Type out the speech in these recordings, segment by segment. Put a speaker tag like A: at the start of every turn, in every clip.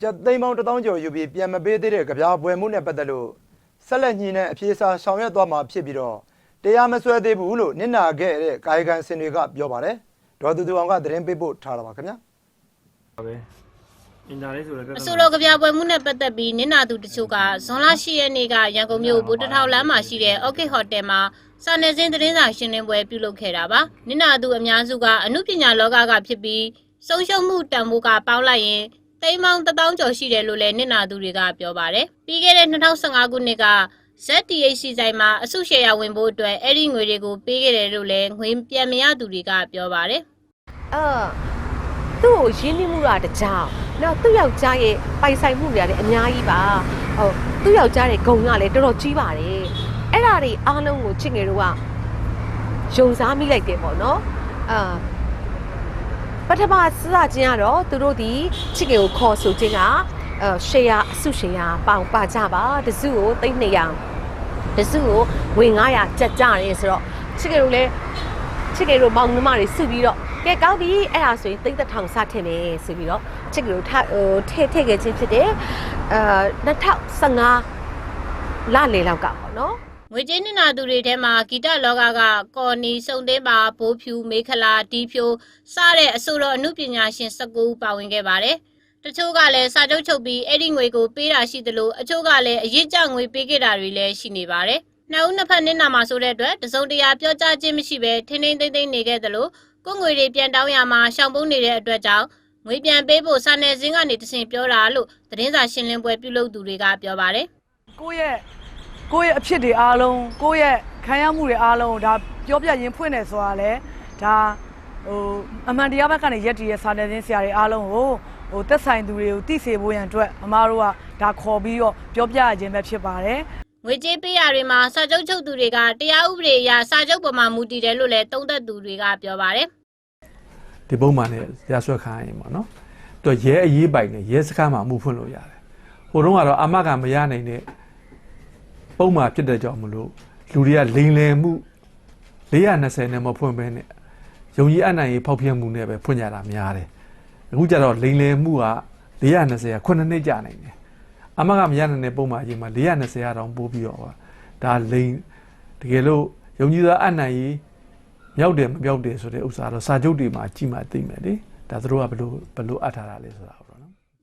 A: ကျပ်သိန်းပေါင်း1000ကျော်ယူပြီးပြန်မပေးသေးတဲ့ကြပြားပွဲမှုနဲ့ပတ်သက်လို့ဆက်လက်ညှိနှိုင်းအပြေစာဆောင်ရွက်သွားမှာဖြစ်ပြီးတော့တရားမစွဲသေးဘူးလို့နင့်နာခဲ့တဲ့ကာယကံစင်တွေကပြောပါတယ်ဒေါ်သူသူအောင်ကသတင်းပေးပို့ထားတာပါခင်ဗျာ
B: ပဲအင်တာလေးဆိုလည်းပြဿနာ
C: အဆိုတော်ကြပြပွဲမှုနဲ့ပတ်သက်ပြီးနင်နာသူတချို့ကဇွန်လ10ရက်နေ့ကရန်ကုန်မြို့ဘူတထောင်လမ်းမှာရှိတဲ့ OK Hotel မှာစာနယ်ဇင်းသတင်းစာရှင်းလင်းပွဲပြုလုပ်ခဲ့တာပါနင်နာသူအများစုကအမှုပညာလောကကဖြစ်ပြီးဆုံးရှုံးမှုတန်ဖိုးကပေါင်းလိုက်ရင် တိမ်မောင်1000ကျော်ရှိတယ်လို့လည်းနင်နာသူတွေကပြောပါတယ်ပြီးခဲ့တဲ့2015ခုနှစ်က ZTHC ဆိုင်မှာအစုရှယ်ယာဝင်ဖို့အတွက်အဲ့ဒီငွေတွေကိုပေးခဲ့တယ်လို့လည်းငွေပြန်မရသူတွေကပြောပါတယ်
D: အာသူ့ကိုရင်းနှီးမှုတာတကြောင်နောက်သူ့ယောက်ျားရဲ့ပိုင်ဆိုင်မှုတွေလည်းအများကြီးပါဟုတ်သူ့ယောက်ျားရဲ့ဂုံကလည်းတော်တော်ကြီးပါတယ်အဲ့ဒါတွေအားလုံးကိုချစ်ငယ်တို့ကယုံစားမိလိုက်တယ်ပေါ့နော်အာ ပထမစစချင်းကတော့သူတို့ဒီချစ်ငယ်ကိုခေါ်ဆိုခြင်းကအဲရှယ်ယာအစုရှယ်ယာပေါင်ပါကြပါတစုကို3200တစုကိုဝင်900ကြက်ကြတယ်ဆိုတော့ချစ်ငယ်တို့လည်းချစ်ကေတို့မောင်နှမတွေစုပြီးတော့ကဲကောင်းပြီအဲ့ဒါဆိုရင်သိသက်ထောင်စထင်မယ်ဆိုပြီးတော့ချစ်ကေတို့ထဟိုထဲထည့်ခဲ့ခြင်းဖြစ်တယ်အာ2015လလေလောက်ကပေါ့နော်
C: ငွေကြေးနစ်နာသူတွေထဲမှာဂီတလောကကကော်နီစုံသင်းပါဘိုးဖြူမေခလာဒီဖြိုစတဲ့အဆိုတော်အမှုပညာရှင်19ဦးပါဝင်ခဲ့ပါတယ်။တချို့ကလည်းစာချုပ်ချုပ်ပြီးအဲ့ဒီငွေကိုပေးတာရှိသလိုအချို့ကလည်းအရေးကြငွေပေးခဲ့တာတွေလည်းရှိနေပါတယ်။နှစ်ဦးနှစ်ဖက်နစ်နာမှာဆိုတဲ့အတွက်တစုံတရာပြောကြားခြင်းမရှိဘဲထင်းထင်းသိမ့်သိမ့်နေခဲ့သလိုကိုယ်ငွေတွေပြန်တောင်းရမှာရှောင်ပုန်းနေတဲ့အတွက်ကြောင့်ငွေပြန်ပေးဖို့စာနယ်ဇင်းကနေတစင်ပြောတာလို့သတင်းစာရှင်းလင်းပွဲပြုလုပ်သူတွေကပြောပါတယ်
E: ကိုယ့်ရဲ့ ကိုယ့်ရဲ့အဖြစ်တွေအားလုံးကိုယ့်ရဲ့ခံရမှုတွေအားလုံးကိုဒါပြောပြရင်ဖွင့်နေဆိုတာလေဒါဟိုအမှန်တရားဘက်ကနေရက်တည်ရဲ့စာနယ်ဇင်းဆရာတွေအားလုံးကိုဟိုသက်ဆိုင်သူတွေကိုသိစေဖို့ရန်အတွက်အမားတို့ကဒါခေါ်ပြီးတော့ပြောပြရခြင်းပဲဖြစ်ပါတယ်
C: ငွေကြေးပေးရတွေမှာစာချုပ်ချုပ်သူတွေကတရားဥပဒေအရစာချုပ်ပေါ်မှာမူတည်တယ်လို့လည်းသုံးသပ်သူတွေကပြောပါတယ်
F: ဒီပုံမှန်နဲ့ရဆွဲခိုင်းရင်ပေါ့နော်သူကရဲအရေးပိုင်နဲ့ရဲစခန်းမှာအမှုဖွင့်လို့ရတယ်ဟိုတုန်းကတော့အမကမရနိုင်တဲ့ ပုံမှန်ဖြစ်တဲ့ကြောင့်မလို့လူတွေကလိန်လယ်မှု420နဲ့မဖွင့်ဘဲနဲ့ယုံကြည်အနိုင်ရေးဖောက်ဖျက်မှုနဲ့ပဲဖွင့်ကြတာများတယ်အခုကျတော့လိန်လယ်မှုက420က9နှစ်ကြာနိုင်တယ်အမကမရနိုင်တဲ့ပုံမှန်အရေးမှာ420ရတောင်ပို့ပြီးတော့ဒါလိန်တကယ်လို့ယုံကြည်သောအနိုင်ရေးမြောက်တယ်မမြောက်တယ်ဆိုတဲ့ဥစ္စာတော့စာချုပ်တွေမှာကြည့်မှသိမယ်လေဒါသူတို့ကဘယ်လိုဘယ်လိုအပ်ထားတာလဲဆိုတာပေါ့နော်။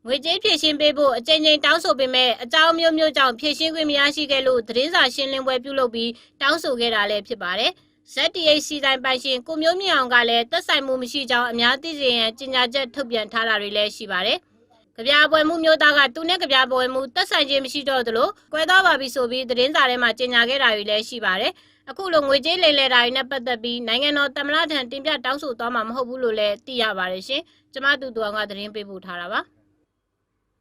C: ငွေကြေးဖြည့်ရှင်းပေးဖို့အကြိမ်ကြိမ်တောင်းဆိုပေမဲ့အကြောင်းမျိုးမျိုးကြောင့်ဖြည့်ရှင်းခွင့်မရရှိခဲ့လို့သတင်းစာရှင်းလင်းပွဲပြုလုပ်ပြီးတောင်းဆိုခဲ့တာလည်းဖြစ်ပါတယ်။ ZTHC တိုင်းပိုင်ရှင်ကိုမျိုးမြင့်အောင်ကလည်းသက်ဆိုင်မှုမရှိကြောင်းအများသိစေရန်ကြေညာချက်ထုတ်ပြန်ထားတာတွေလည်းရှိပါတယ်။ကြပြပွဲမှုမျိုးသားကသူနဲ့ကြပြပွဲမှုသက်ဆိုင်ခြင်းမရှိတော့သလိုကွဲသွားပါပြီဆိုပြီးသတင်းစာထဲမှာကြေညာခဲ့တာတွေလည်းရှိပါတယ်။အခုလိုငွေကြေးလိမ်လည်တာတွေနဲ့ပတ်သက်ပြီးနိုင်ငံတော်တမန်တော်ထံတင်ပြတောင်းဆိုသွားမှာမဟုတ်ဘူးလို့လည်းသိရပါတယ်ရှင်။ကျမတူတူအောင်ကသတင်းပေးပို့ထားတာပါ။